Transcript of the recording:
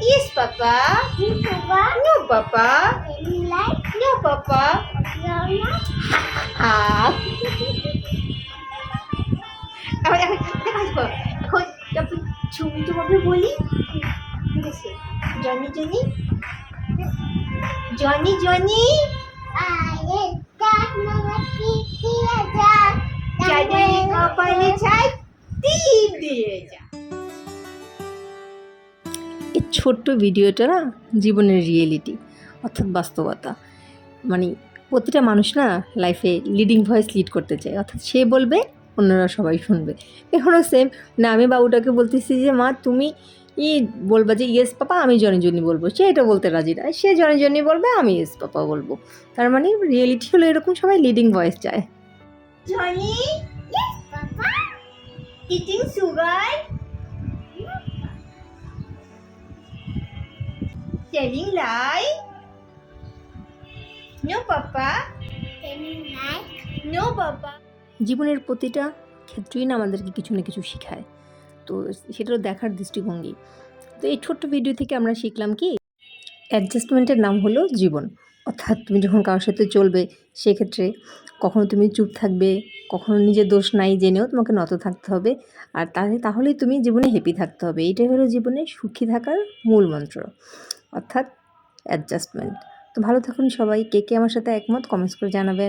Yes, Papa. you forgot. No, Papa. Like No, Papa. Ah. এখন দেখা আসব এখন তারপর ছবি তোমাকে বলি ঠিক আছে জনি জনি জনি জনি কপালে ছাই দিয়ে যা ছোট্ট ভিডিওটা না জীবনের রিয়েলিটি অর্থাৎ বাস্তবতা। মানে প্রতিটা মানুষ না লাইফে লিডিং ভয়েস লিড করতে চায়। অর্থাৎ সে বলবে, অন্যরা সবাই শুনবে। এখনও সেম না আমি বাবুটাকে বলতেছি যে, মা, তুমি ই বলবা যে ইয়েস পাপা আমি জনি জনি বলব। সে এটা বলতে রাজি না। সে জনি জনি বলবে, আমি ইয়েস পাপা বলব। তার মানে রিয়েলিটি হলো এরকম সবাই লিডিং ভয়েস চায়। Johnny. Eating sugar lie no papa Can you like? No papa জীবনের প্রতিটা ক্ষেত্রেই না আমাদেরকে কিছু না কিছু শেখায়। তো সেটাও দেখার দৃষ্টিভঙ্গি। তো এই ছোট্ট ভিডিও থেকে আমরা শিখলাম কি? অ্যাডজাস্টমেন্টের নাম হলো জীবন। অর্থাৎ তুমি যখন কারোর সাথে চলবে সেক্ষেত্রে কখনো তুমি চুপ থাকবে কখনো নিজের দোষ নাই জেনেও তোমাকে নত থাকতে হবে আর তাহলে তাহলেই তুমি জীবনে হ্যাপি থাকতে হবে। এইটাই হলো জীবনে সুখী থাকার মূল মন্ত্র। অর্থাৎ অ্যাডজাস্টমেন্ট তো ভালো থাকুন সবাই। কে কে আমার সাথে একমত কমেন্টস করে জানাবেন।